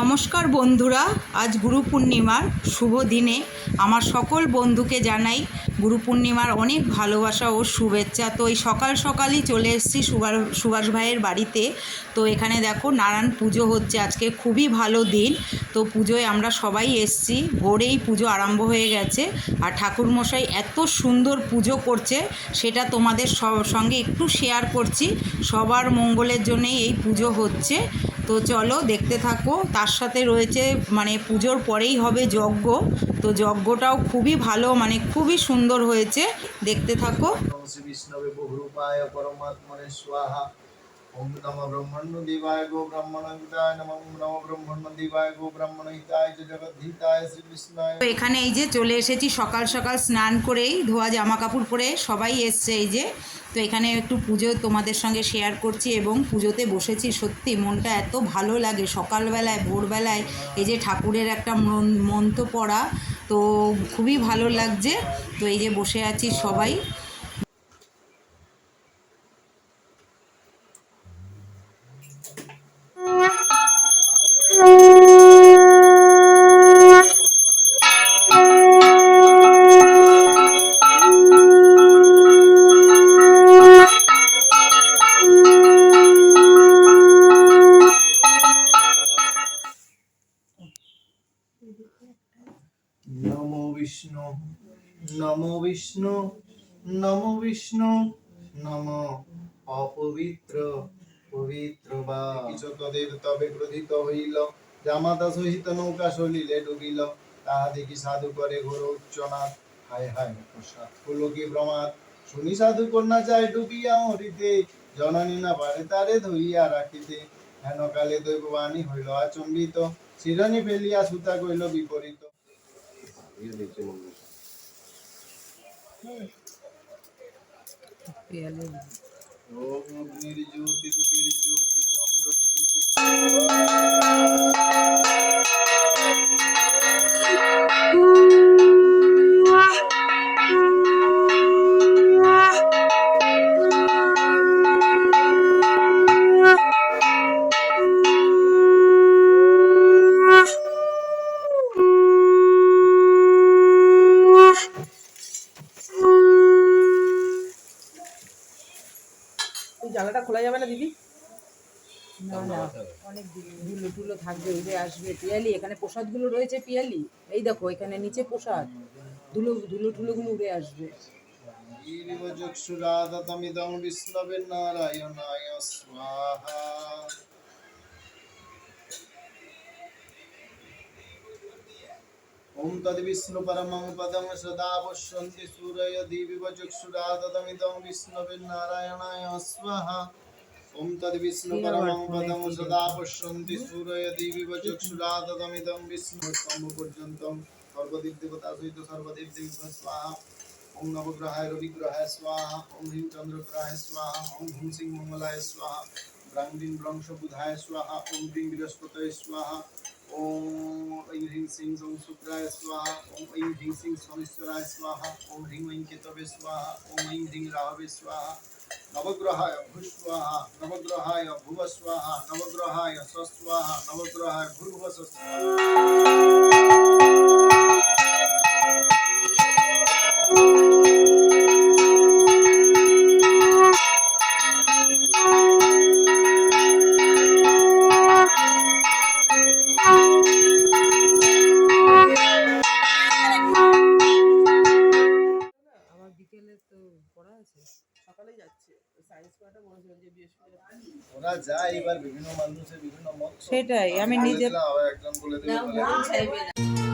নমস্কার বন্ধুরা, আজ গুরু পূর্ণিমার শুভ দিনে আমার সকল বন্ধুকে জানাই গুরু পূর্ণিমার অনেক ভালোবাসা ও শুভেচ্ছা। তো এই সকাল সকালই চলে এসেছি সুভাষ সুভাষ ভাইয়ের বাড়িতে। তো এখানে দেখো নারায়ণ পুজো হচ্ছে, আজকে খুবই ভালো দিন। তো পুজোয় আমরা সবাই এসেছি, ভোরেই পুজো আরম্ভ হয়ে গেছে। আর ঠাকুরমশাই এত সুন্দর পুজো করছে, সেটা তোমাদের সঙ্গে একটু শেয়ার করছি। সবার মঙ্গলের জন্যই এই পুজো হচ্ছে। তো চলো দেখতে থাকো। তার সাথে রয়েছে মানে পুজোর পরেই হবে যজ্ঞ। তো যজ্ঞটাও খুবই ভালো মানে খুবই সুন্দর হয়েছে। দেখতে থাকো। ওম বিষ্ণবে বহুরূপায় পরমাত্মনে স্বাহা। ওম নম ব্রহ্মণ্য দেবায় গো ব্রাহ্মণহিতায় নম নম ব্রহ্মণ্য দেবায় গো ব্রাহ্মণহিতায় চ জগদ্ধিতায় শ্রী কৃষ্ণায় তো এখানে এই যে চলে এসেছি সকাল সকাল স্নান করেই ধোয়া জামা কাপড় পরে সবাই এসছে এই যে। তো এখানে একটু পুজো তোমাদের সঙ্গে শেয়ার করছি এবং পুজোতে বসেছি। সত্যি মনটা এত ভালো লাগে। সকালবেলায়, ভোরবেলায় এই যে ঠাকুরের একটা মন- মন্ত্র পড়া, তো খুবই ভালো লাগছে। তো এই যে বসে আছি সবাই। নমো বিষ্ণু নমো বিষ্ণু নম অপবিত্র পবিত্র বা। কিছু তদের তবে ক্রোধিত হইল জামাতা সহিত নৌকা সলিলে ডুবিল তাহা দেখি সাধু করে ঘোর উচ্চনাথ হায় হায় প্রসাদ পুলকি প্রমাদ? শুনি সাধু কন্যা চায় ডুবিয়া মরিতে জননী না পারে তারে ধরিয়া রাখিতে। হেন কালে দৈববাণী হইল আচম্বিত শিরণী ফেলিয়া সুতা কইল বিপরীত। ওম অগ্নির জানলাটা খোলা যাবে না দিদি? না না অনেক ধুলো টুলো থাকবে উড়ে আসবে পিয়ালি এখানে প্রসাদগুলো রয়েছে পিয়ালি। এই দেখো এখানে নিচে প্রসাদ। ধুলো ধুলো টুলোগুলো উড়ে আসবে। চক্ষুরাদতমিদং বিষ্ণবে নারায়ণায় স্বাহা। ওম তদ্বিষ্ণু পরমং পদং সদা পশ্যন্তি সূরয় দিবিব চক্ষুরাদতমিদং বিষ্ণবে নারায়ণায় স্বাহা ওম তদ্বিষ্ণু পরমং পদং সদা পশ্যন্তি সূরয় দিবিব চক্ষুরাদতমিদং বিষ্ণু স্তম্ভ পর্যন্তম সর্বদেব দেবতা সহিত সর্বদেব দেব স্বাহা ওম নবগ্রহায় রবিগ্রহায় স্বাহা ওম হ্রিং চন্দ্রগ্রহায় স্বাহা ওম হুম সিং মঙ্গলায় ह्रीं सिं शुक्राय स्वाहा ओं ऐं ह्रीं सिं सोमेश्वराय स्वाहा ओं ह्रीं ऐं केतवे स्वाहा ॐ ऐं ह्रीं राहवे स्वाहा नवग्रहाय भूस्वाहा नवग्रहाय भुव स्वाहा नवग्रहाय स्वस्वाहा नवग्रहाय भूर्भुव स्वाहा পড়া আছে। সকালে যাচ্ছে। সায়েন্স পড়াটা বলেছিলাম যে বৃহস্পতিবার। ওরা যায় এবার বিভিন্ন মানুষের বিভিন্ন মত। সেটাই, আমি নিজে- একদম বলে দেবে।